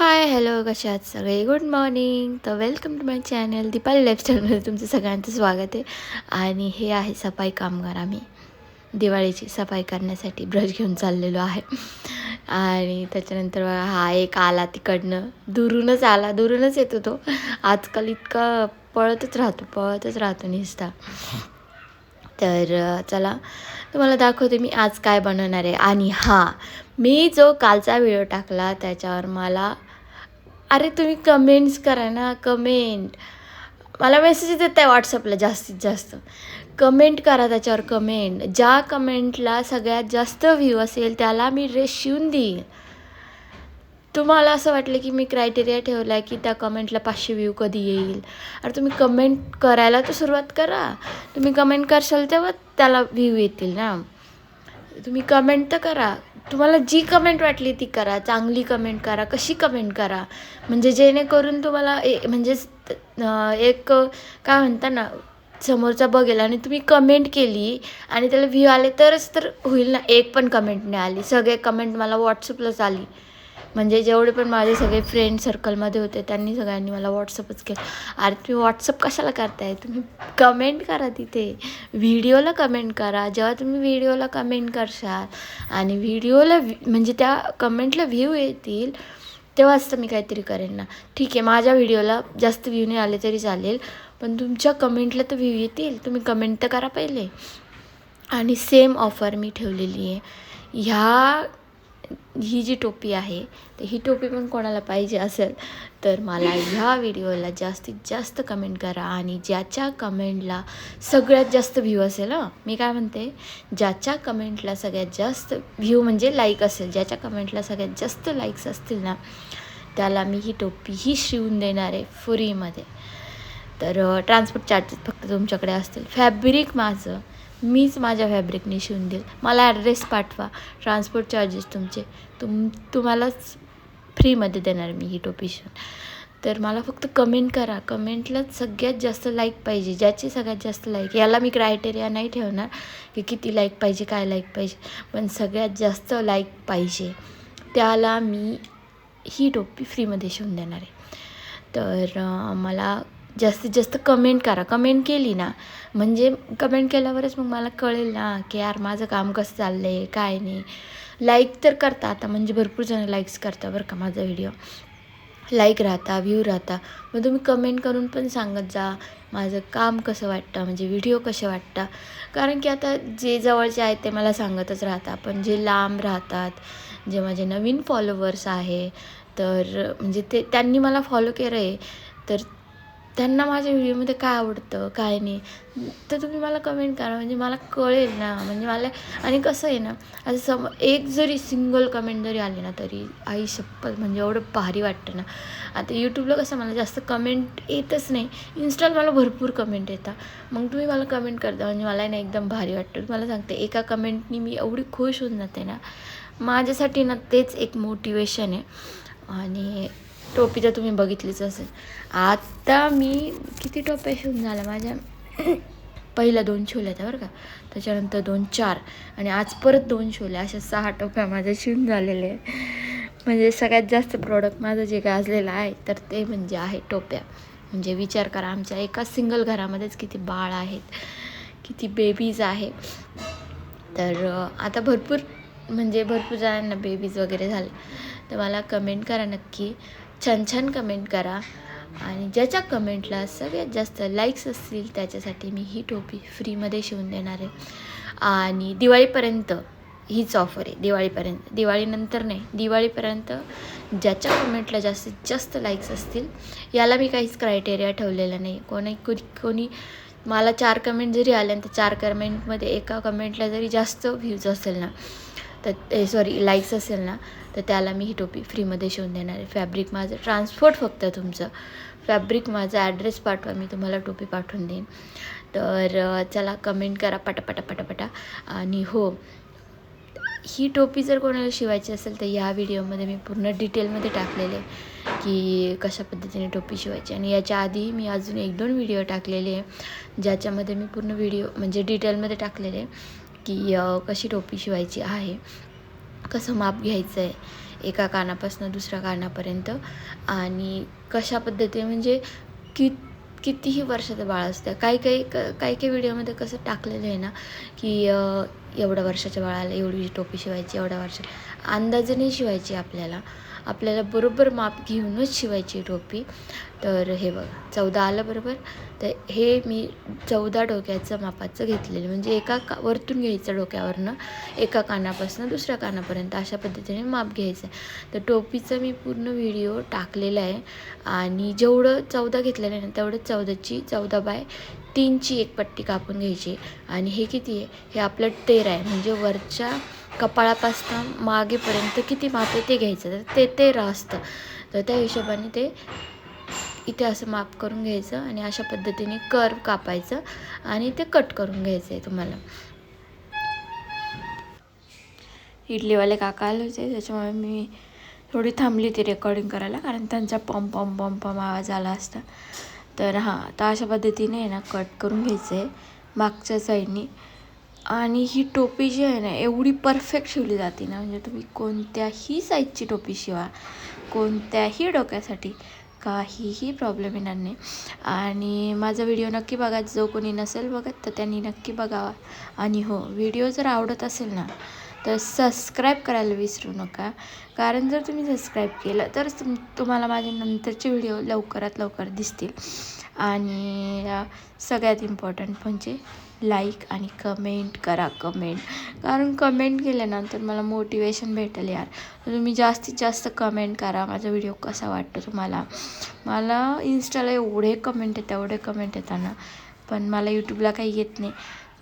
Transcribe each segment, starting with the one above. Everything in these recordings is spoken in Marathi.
हाय हॅलो कसे आहात सगळे? गुड मॉर्निंग तर welcome to my channel Deepali लाईफस्टाईलमध्ये तुमचं सगळ्यांचं स्वागत आहे. आणि हे आहे सफाई कामगार आम्ही. दिवाळीची सफाई करण्यासाठी ब्रश घेऊन चाललेलो आहे. आणि त्याच्यानंतर हा एक आला तिकडनं. दुरूनच आला दुरूनच येतो तो. आजकाल इतका पळतच राहतो पळतच राहतो निसता. तर चला तुम्हाला दाखवते मी आज काय बनवणार आहे. आणि हां मी जो कालचा व्हिडिओ टाकला त्याच्यावर मला अरे तुम्ही कमेंट्स करा ना कमेंट मला मेसेज देत आहे व्हॉट्सअपला जास्तीत जास्त. कमेंट करा त्याच्यावर कमेंट ज्या कमेंटला सगळ्यात जास्त व्ह्यू असेल त्याला मी ड्रेस शिवून देईन. तुम्हाला असं वाटलं की मी क्रायटेरिया ठेवला आहे की त्या कमेंटला पाचशे व्ह्यू कधी येईल? अरे तुम्ही कमेंट करायला तर सुरुवात करा. तुम्ही कमेंट करशाल तेव्हा त्याला व्ह्यू येतील ना. तुम्ही कमेंट तर करा. तुम्हाला जी कमेंट वाटली ती करा चांगली कमेंट करा कशी कमेंट करा. म्हणजे जेणेकरून तुम्हाला ए म्हणजे एक काय म्हणता ना समोरचा बघेल आणि तुम्ही कमेंट केली आणि त्याला व्ह्यू आले तरच तर होईल ना एक पण कमेंट नाही आली. सगळे कमेंट मला व्हॉट्सअपलाच आली. म्हणजे जेवढे पण माझे सगळे फ्रेंड सर्कलमध्ये होते त्यांनी सगळ्यांनी मला व्हॉट्सअपच केलं. अरे तुम्ही व्हॉट्सअप कशाला करताय? तुम्ही कमेंट करा तिथे. व्हिडिओला कमेंट करा. जेव्हा तुम्ही व्हिडिओला कमेंट करशाल आणि व्हिडिओला म्हणजे त्या कमेंटला व्ह्यू येतील तेव्हाच तर मी काहीतरी करेन ना. ठीक आहे माझ्या व्हिडिओला जास्त व्ह्यू नाही आले तरी चालेल. पण तुमच्या कमेंटला तर व्ह्यू येतील. तुम्ही कमेंट तर करा पहिले. आणि सेम ऑफर मी ठेवलेली आहे. ह्या ही जी टोपी आहे तर ही टोपी पण कोणाला पाहिजे असेल तर मला ह्या व्हिडिओला जास्तीत जास्त कमेंट करा आणि ज्याच्या कमेंटला सगळ्यात जास्त व्ह्यू असेल हं. मी काय म्हणते? ज्याच्या कमेंटला सगळ्यात जास्त व्ह्यू म्हणजे लाईक असेल ज्याच्या कमेंटला सगळ्यात जास्त लाईक्स असतील ना त्याला मी ही टोपी ही शिवून देणार आहे फ्रीमध्ये तर ट्रान्सपोर्ट चार्जेस फक्त तुमच्याकडे असतील. फॅब्रिक माझं मीच माझ्या फॅब्रिकने शिवून देईल. मला ॲड्रेस पाठवा. ट्रान्सपोर्ट चार्जेस तुमचे. तुम तुम्हालाच फ्रीमध्ये देणार मी ही टोपी शिवून तर मला फक्त कमेंट करा. कमेंटला सगळ्यात जास्त लाईक पाहिजे. ज्याची सगळ्यात जास्त लाईक याला मी क्रायटेरिया नाही ठेवणार की किती लाईक पाहिजे काय लाईक पाहिजे. पण सगळ्यात जास्त लाईक पाहिजे. त्याला मी ही टोपी फ्रीमध्ये शिवून देणार आहे. तर मला जास्तीत जास्त कमेंट करा. कमेंट केली ना म्हणजे कमेंट केल्यावरच मग मला कळेल ना की यार माझं काम कसं चाललं आहे काय नाही. लाईक तर करता आता म्हणजे भरपूर जण लाईक्स करता बरं का माझा व्हिडिओ लाईक राहता व्ह्यू राहता. मग तुम्ही कमेंट करून पण सांगत जा माझं काम कसं वाटतं म्हणजे व्हिडिओ कसे वाटतं. कारण की आता जे जवळचे आहेत ते मला सांगतच राहतात. पण जे लांब राहतात जे माझे नवीन फॉलोवर्स आहे तर म्हणजे ते त्यांनी मला फॉलो केलं आहे तर त्यांना माझ्या व्हिडिओमध्ये काय आवडतं काय नाही तर तुम्ही मला कमेंट करा. म्हणजे मला कळेल ना म्हणजे मला आणि कसं आहे ना आता सम एक जरी सिंगल कमेंट जरी आली ना तरी आई शप्पल म्हणजे एवढं भारी वाटतं ना. आता यूट्यूबला कसं मला जास्त कमेंट येतच नाही. इन्स्टाला मला भरपूर कमेंट येतात. मग तुम्ही मला कमेंट करता म्हणजे मला ना एकदम भारी वाटतं. तुम्हाला सांगते एका कमेंटनी मी एवढी खुश होऊन जाते ना. माझ्यासाठी ना तेच एक मोटिवेशन आहे. आणि टोपी तर तुम्ही बघितलीच असेल. आता मी किती टोप्या शिवून झाल्या? माझ्या पहिल्या दोन शिवल्या त्या बरं का. त्याच्यानंतर दोन चार आणि आज परत दोन शिवल्या. अशा सहा टोप्या माझ्या शिवून झालेल्या आहे म्हणजे सगळ्यात जास्त प्रॉडक्ट माझं जे गाजलेलं आहे तर ते म्हणजे आहे टोप्या. म्हणजे विचार करा आमच्या एका सिंगल घरामध्येच किती बाळ आहेत किती बेबीज आहे तर आता भरपूर म्हणजे भरपूर जणांना बेबीज वगैरे झाले. तर मला कमेंट करा नक्की. छान छान कमेंट करा. आणि ज्याच्या कमेंटला सगळ्यात जास्त लाईक्स असतील त्याच्यासाठी मी ही टोपी फ्रीमध्ये शिवून देणार आहे. आणि दिवाळीपर्यंत हीच ऑफर आहे. दिवाळीपर्यंत दिवाळीनंतर नाही दिवाळीपर्यंत ज्याच्या कमेंटला जास्तीत जास्त लाईक्स असतील याला मी काहीच क्रायटेरिया ठेवलेला नाही. कोणी कोणी कोणी मला चार कमेंट जरी आले तर चार कमेंटमध्ये एका कमेंटला जरी जास्त व्ह्यूज असेल ना तर सॉरी लाईक्स असेल ना तर त्याला मी ही टोपी फ्रीमध्ये शिवून देणार आहे. फॅब्रिक माझं ट्रान्सपोर्ट फक्त तुमचं. फॅब्रिक माझा ॲड्रेस पाठवा मी तुम्हाला टोपी पाठवून देईन. तर चला कमेंट करा पटापटा पटापटा. आणि हो ही टोपी जर कोणाला शिवायची असेल तर या व्हिडिओमध्ये मी पूर्ण डिटेलमध्ये टाकलेले की कशा पद्धतीने टोपी शिवायची. आणि याच्या आधी मी अजून एक दोन व्हिडिओ टाकलेले आहे ज्याच्यामध्ये मी पूर्ण व्हिडिओ म्हणजे डिटेलमध्ये टाकलेले की कशी टोपी शिवायची आहे. कसं माप घ्यायचं आहे एका कानापासून दुसऱ्या कानापर्यंत. आणि कशा पद्धतीने म्हणजे कित कितीही वर्षाचं बाळ असतं काही काही क काही काही व्हिडिओमध्ये कसं टाकलेलं आहे ना की एवढ्या वर्षाच्या बाळाला एवढी टोपी शिवायची एवढ्या वर्षा अंदाजाने शिवायची आपल्याला. आपल्याला बरोबर माप घेऊनच शिवायची टोपी. तर हे बघा चौदा आलं बरोबर? तर हे मी चौदा डोक्याचं मापाचं घेतलेलं. म्हणजे एका का वरतून घ्यायचं डोक्यावरनं एका कानापासून दुसऱ्या कानापर्यंत अशा पद्धतीने माप घ्यायचं. आहे तर टोपीचं मी पूर्ण व्हिडिओ टाकलेला आहे. आणि जेवढं चौदा घेतलेलं आहे ना तेवढं चौदाची चौदा बाय तीनची एक पट्टी कापून घ्यायची. आणि हे किती आहे? हे आपलं तेरा आहे. म्हणजे वरच्या कपाळापासून मागेपर्यंत किती माप आहे ते घ्यायचं. तर ते तेरा असतं तर त्या हिशोबाने ते इथे असं माप करून घ्यायचं आणि अशा पद्धतीने कर्व कापायचं आणि ते कट करून घ्यायचं आहे तुम्हाला. इडलीवाले काका आले होते त्याच्यामुळे मी थोडी थांबली ती रेकॉर्डिंग करायला कारण त्यांचा पम पम पम पम आवाज आला असता. तर हां तर अशा पद्धतीने आहे ना कट करून घ्यायचं आहे मागच्या साईडनी आणि ही टोपी जी आहे ना एवढी परफेक्ट शिवली जाते ना. म्हणजे तुम्ही कोणत्याही साईजची टोपी शिवा कोणत्याही डोक्यासाठी काहीही प्रॉब्लेम येणार नाही. आणि माझा व्हिडिओ नक्की बघा. जो कोणी नसेल बघत तर त्यांनी नक्की बघावा. आणि हो व्हिडिओ जर आवडत असेल ना तर सबस्क्राईब करायला विसरू नका. कारण जर तुम्ही सबस्क्राईब केलं तरच तुम तुम्हाला माझे नंतरचे व्हिडिओ लवकरात लवकर दिसतील. आणि सगळ्यात इम्पॉर्टंट म्हणजे लाईक आणि कमेंट करा कमेंट कारण कमेंट केल्यानंतर मला मोटिवेशन भेटेल यार. तुम्ही जास्तीत जास्त कमेंट करा माझा व्हिडिओ कसा वाटतो तुम्हाला? मला इन्स्टाला एवढे कमेंट येतात एवढे कमेंट येताना. पण मला यूट्यूबला काही येत नाही.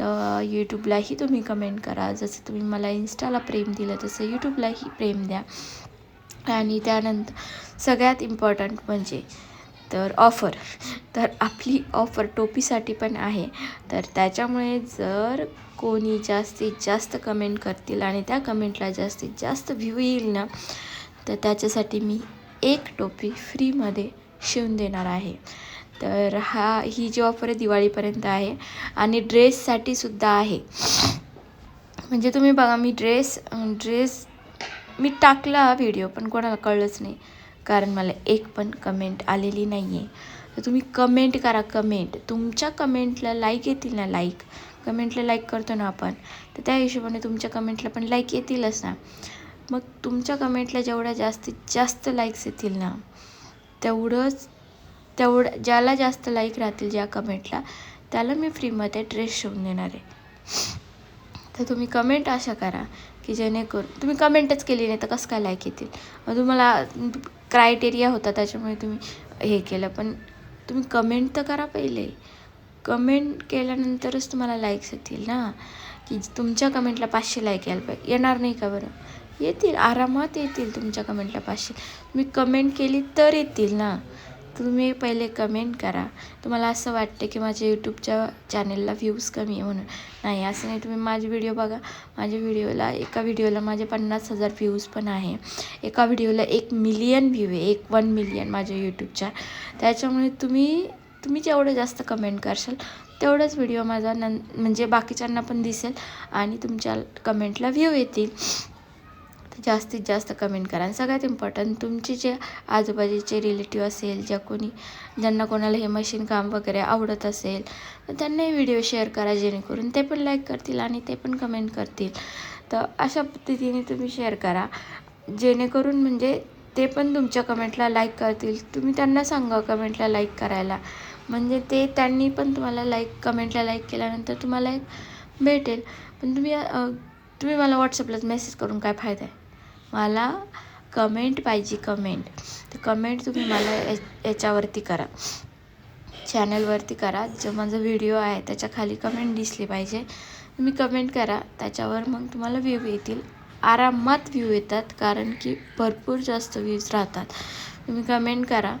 तर यूट्यूबलाही तुम्ही कमेंट करा. जसं तुम्ही मला इन्स्टाला प्रेम दिलं तसं यूट्यूबलाही प्रेम द्या. आणि त्यानंतर सगळ्यात इम्पॉर्टंट म्हणजे तर ऑफर. तर आपली ऑफर टोपीसाठी पण आहे. तर त्याच्यामुळे जर कोणी जास्तीत जास्त कमेंट करतील आणि त्या कमेंटला जास्तीत जास्त व्ह्यू येईल ना तर त्याच्यासाठी मी एक टोपी फ्रीमध्ये शिवून देणार आहे. तर हा ही जी ऑफर आहे दिवाळीपर्यंत आहे आणि ड्रेससाठी सुद्धा आहे. म्हणजे तुम्ही बघा मी ड्रेस ड्रेस मी टाकला व्हिडिओ पण कोणाला कळलंच नाही. कारण मला एक पण कमेंट आलेली नाही आहे तर तुम्ही कमेंट करा कमेंट तुमच्या कमेंटला लाईक येतील ना लाईक कमेंटला लाईक करतो ना आपण तर त्या हिशोबाने तुमच्या कमेंटला पण लाईक येतीलच ना. मग तुमच्या कमेंटला जेवढ्या जास्तीत जास्त लाईक्स येतील ना तेवढंच तेवढं ज्याला जास्त लाईक राहतील ज्या कमेंटला त्याला मी फ्रीमध्ये ड्रेस शिवून देणार आहे. तर तुम्ही कमेंट अशा करा की जेणेकरून तुम्ही कमेंटच केली नाही तर कसं काय लाईक येतील? मग तुम्हाला क्रायटेरिया होता त्याच्यामुळे तुम्ही हे केलं. पण तुम्ही कमेंट तर करा पहिले. कमेंट केल्यानंतरच तुम्हाला लाईक्स येतील ना? की तुमच्या कमेंटला पाचशे लाईक यायला पाहिजे. येणार नाही का बरं? येतील आरामात येतील तुमच्या कमेंटला पाचशे. तुम्ही कमेंट केली तर येतील ना? तुम्ही पहिले कमेंट करा. तुम्हाला असं वाटतं की माझ्या यूट्यूबच्या चॅनलला व्ह्यूज कमी आहे म्हणून. नाही असं नाही. तुम्ही माझे व्हिडिओ बघा. माझ्या व्हिडिओला एका व्हिडिओला माझे पन्नास हजार व्ह्यूज पण आहे. एका व्हिडिओला एक मिलियन व्ह्यू आहे. एक वन मिलियन माझ्या यूट्यूबच्या. त्याच्यामुळे तुम्ही तुम्ही जेवढं जास्त कमेंट करशाल तेवढंच व्हिडिओ माझा नं म्हणजे बाकीच्यांना पण दिसेल आणि तुमच्या कमेंटला व्ह्यू येतील. तर जास्तीत जास्त कमेंट करा. आणि सगळ्यात इम्पॉर्टंट तुमचे जे आजूबाजूचे रिलेटिव्ह असेल ज्या कोणी ज्यांना कोणाला हे मशीन काम वगैरे आवडत असेल तर त्यांनाही व्हिडिओ शेअर करा जेणेकरून ते पण लाईक करतील आणि ते पण कमेंट करतील. तर अशा पद्धतीने तुम्ही शेअर करा. जेणेकरून म्हणजे ते पण तुमच्या कमेंटला लाईक करतील. तुम्ही त्यांना सांगा कमेंटला लाईक करायला. म्हणजे ते त्यांनी पण तुम्हाला लाईक कमेंटला लाईक केल्यानंतर तुम्हाला एक भेटेल. पण तुम्ही तुम्ही मला व्हॉट्सअपलाच मेसेज करून काय फायदा आहे? मला कमेंट पाहिजे कमेंट तर कमेंट तुम्ही मला या याच्यावरती करा. चॅनलवरती करा. जो माझा व्हिडिओ आहे त्याच्याखाली कमेंट दिसली पाहिजे. तुम्ही कमेंट करा. त्याच्यावर मग तुम्हाला व्ह्यू येतील. आरामात व्ह्यू येतात कारण की भरपूर जास्त व्ह्यूज राहतात. तुम्ही कमेंट करा.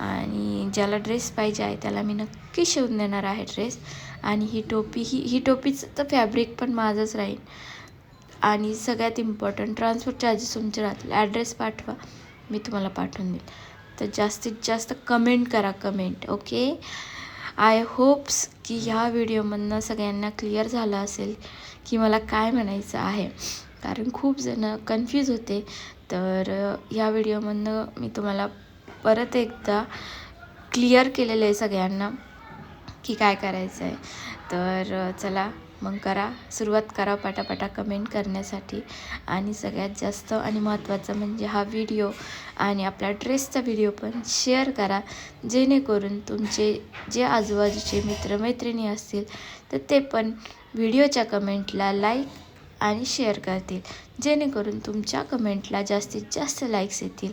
आणि ज्याला ड्रेस पाहिजे आहे त्याला मी नक्की शिवून देणार आहे ड्रेस आणि ही टोपी ही ही टोपीचं तर फॅब्रिक पण माझंच राहील. आणि सगळ्यात इम्पॉर्टंट ट्रान्सपोर्ट चार्जेस तुमचे राहतील. ॲड्रेस पाठवा. मी तुम्हाला पाठवून देईल. तर जास्तीत जास्त कमेंट करा कमेंट ओके आय होप्स की ह्या व्हिडिओमधनं सगळ्यांना क्लिअर झालं असेल की मला काय म्हणायचं आहे. कारण खूप जणं कन्फ्यूज होते. तर ह्या व्हिडिओमधनं मी तुम्हाला परत एकदा क्लिअर केलेलं आहे सगळ्यांना की काय करायचं आहे तर चला मग करा. सुरुवात करा पटापटा कमेंट करण्यासाठी. आणि सगळ्यात जास्त आणि महत्त्वाचं म्हणजे हा व्हिडिओ आणि आपला ड्रेसचा व्हिडिओ पण शेअर करा. जेणेकरून तुमचे जे आजूबाजूचे मित्रमैत्रिणी असतील तर ते पण व्हिडिओच्या कमेंटला लाईक आणि शेअर करतील. जेणेकरून तुमच्या कमेंटला जास्तीत जास्त लाईक्स येतील.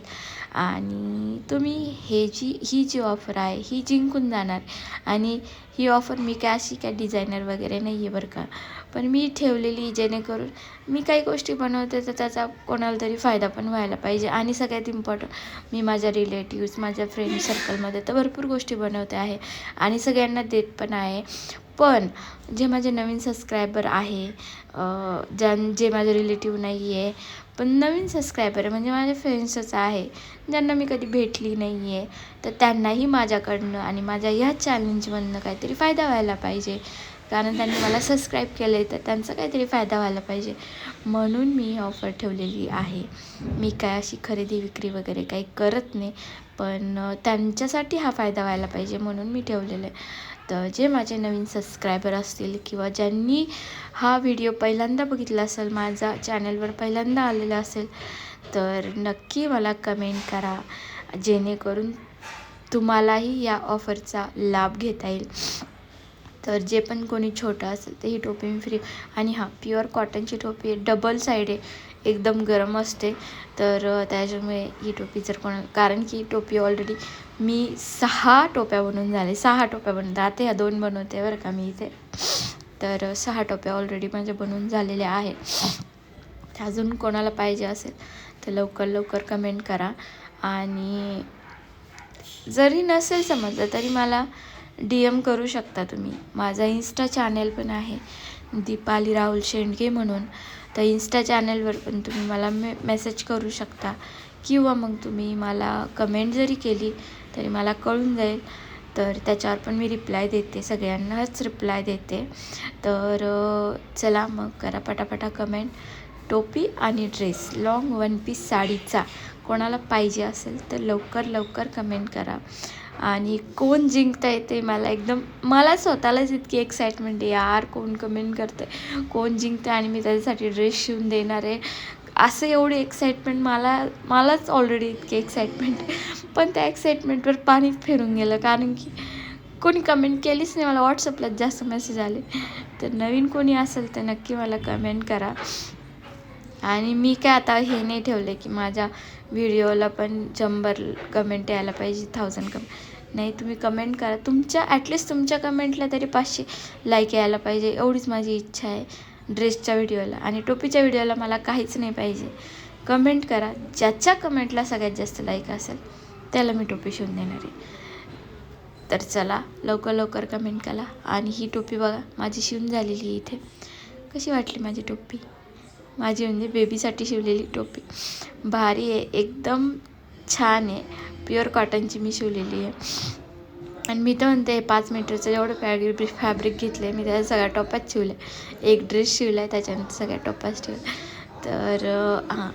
आणि तुम्ही हे जी ही जी ऑफर आहे ही जिंकून जाणार. आणि ही ऑफर मी काय अशी काय डिझायनर वगैरे नाही आहे बरं का. पण मी ठेवलेली जेणेकरून मी काही गोष्टी बनवते तर त्याचा कोणाला तरी फायदा पण व्हायला पाहिजे. आणि सगळ्यात इम्पॉर्टंट मी माझ्या रिलेटिव्स माझ्या फ्रेंड सर्कलमध्ये तर भरपूर गोष्टी बनवते आहे. आणि सगळ्यांना देत पण आहे. पण जे माझे नवीन सबस्क्रायबर आहे ज्यां जे माझे रिलेटिव्ह नाही आहे पण नवीन सबस्क्रायबर आहे म्हणजे माझे फ्रेंड्सच आहे ज्यांना मी कधी भेटली नाही आहे तर त्यांनाही माझ्याकडनं आणि माझ्या ह्या चॅलेंजमधनं काहीतरी फायदा व्हायला पाहिजे. कारण त्यांनी मला सबस्क्राईब केलं आहे तर त्यांचा काहीतरी फायदा व्हायला पाहिजे. म्हणून मी ही ऑफर ठेवलेली आहे. मी काय अशी खरेदी विक्री वगैरे काही करत नाही पण त्यांच्यासाठी हा फायदा व्हायला पाहिजे म्हणून मी ठेवलेलं आहे. तर जे माझे नवीन सबस्क्रायबर असतील किंवा ज्यांनी हा व्हिडिओ पहिल्यांदा बघितला असेल माझा चॅनलवर पहिल्यांदा आलेला असेल तर नक्की मला कमेंट करा. जेणेकरून तुम्हालाही या ऑफरचा लाभ घेता येईल. तर जे पण कोणी छोटं असेल ते ही टोपी मी फ्री आणि हां प्युअर कॉटनची टोपी आहे डबल साईड आहे. एकदम गरम असते. तर त्याच्यामुळे ही टोपी जर कोणा कारण की टोपी ऑलरेडी मी सहा टोप्या बनवून झाले. सहा टोप्या बनवून आता ह्या दोन बनवते बरं का मी इथे. तर सहा टोप्या ऑलरेडी माझ्या बनवून झालेल्या आहेत अजून कोणाला पाहिजे असेल तर लवकर लवकर कमेंट करा. आणि जरी नसेल समजलं तरी मला डी एम करू शकता तुम्ही. माझा इन्स्टा चॅनेल पण आहे दीपाली राहुल शेंडगे म्हणून. तर इन्स्टा चॅनलवर पण तुम्ही मला मे मेसेज करू शकता. किंवा मग तुम्ही मला कमेंट जरी केली तरी मला कळून जाईल. तर त्याच्यावर पण मी रिप्लाय देते सगळ्यांनाच रिप्लाय देते. तर चला मग करा पटापटा कमेंट टोपी आणि ड्रेस लाँग वन पीस साडीचा. कोणाला पाहिजे असेल तर लवकर लवकर कमेंट करा. आणि कोण जिंकतं आहे ते मला एकदम मला स्वतःलाच इतकी एक्साइटमेंट आहे यार कोण कमेंट करतं आहे कोण जिंकतं आणि मी त्याच्यासाठी ड्रेस शिवून देणार आहे. असं एवढी एक्साइटमेंट मला मलाच ऑलरेडी इतकी एक्साइटमेंट आहे. पण त्या एक्साइटमेंटवर पाणी फिरून गेलं कारण की कोणी कमेंट केलीच नाही मला व्हॉट्सअपलाच जास्त मेसेज आले. तर नवीन कोणी असेल तर नक्की मला कमेंट करा. आणि मी काय आता हे नाही ठेवलं की माझ्या व्हिडिओला पण शंभर कमेंट यायला पाहिजे थाउजंड कमेंट नाही तुम्ही कमेंट करा. तुमच्या ॲटलिस्ट तुमच्या कमेंटला तरी पाचशे लाईक यायला पाहिजे. एवढीच माझी इच्छा आहे ड्रेसच्या व्हिडिओला आणि टोपीच्या व्हिडिओला मला काहीच नाही पाहिजे. कमेंट करा. ज्याच्या कमेंटला सगळ्यात जास्त लाईक असेल त्याला मी टोपी शिवून देणार आहे. तर चला लवकर लवकर कमेंट करा. आणि ही टोपी बघा माझी शिवून झालेली आहे इथे. कशी वाटली माझी टोपी? माझी म्हणजे बेबीसाठी शिवलेली टोपी. भारी आहे. एकदम छान आहे. प्युअर कॉटनची मी शिवलेली आहे. आणि मी तर म्हणते पाच मीटरचं जेवढं फॅब्रिक फॅब्रिक घेतलं आहे मी त्याच्या सगळ्या टॉपात शिवलं आहे एक ड्रेस शिवला आहे त्याच्यानंतर सगळ्या टोप्यात ठेवल्या तर हां.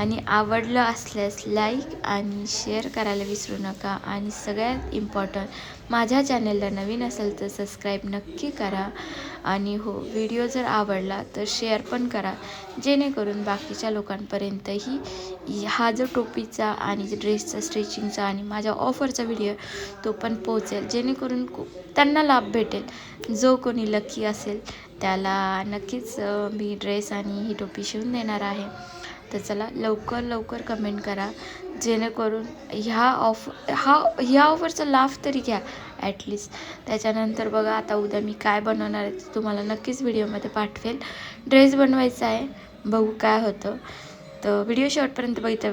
आणि आवडलं असल्यास लाईक आणि शेअर करायला विसरू नका. आणि सगळ्यात इम्पॉर्टंट माझ्या चॅनलला नवीन असेल तर सबस्क्राईब नक्की करा. आणि हो व्हिडिओ जर आवडला तर शेअर पण करा. जेणेकरून बाकीच्या लोकांपर्यंतही हा जो टोपीचा आणि जो ड्रेसचा स्टिचिंगचा आणि माझ्या ऑफरचा व्हिडिओ तो पण पोचेल जेणेकरून त्यांना लाभ भेटेल. जो कोणी लकी असेल त्याला नक्कीच मी ड्रेस आणि ही टोपी शिवून देणार आहे. तर चला लवकर लवकर कमेंट करा. जेणेकरून ह्या ऑफ हा ह्या ऑफरचा लाभ तरी घ्या ॲटलिस्ट त्याच्यानंतर बघा आता उद्या मी काय बनवणार आहे ते तुम्हाला नक्कीच व्हिडिओमध्ये पाठवेल. ड्रेस बनवायचा आहे. बघू काय होतं. तर व्हिडिओ शॉर्टपर्यंत बघितलं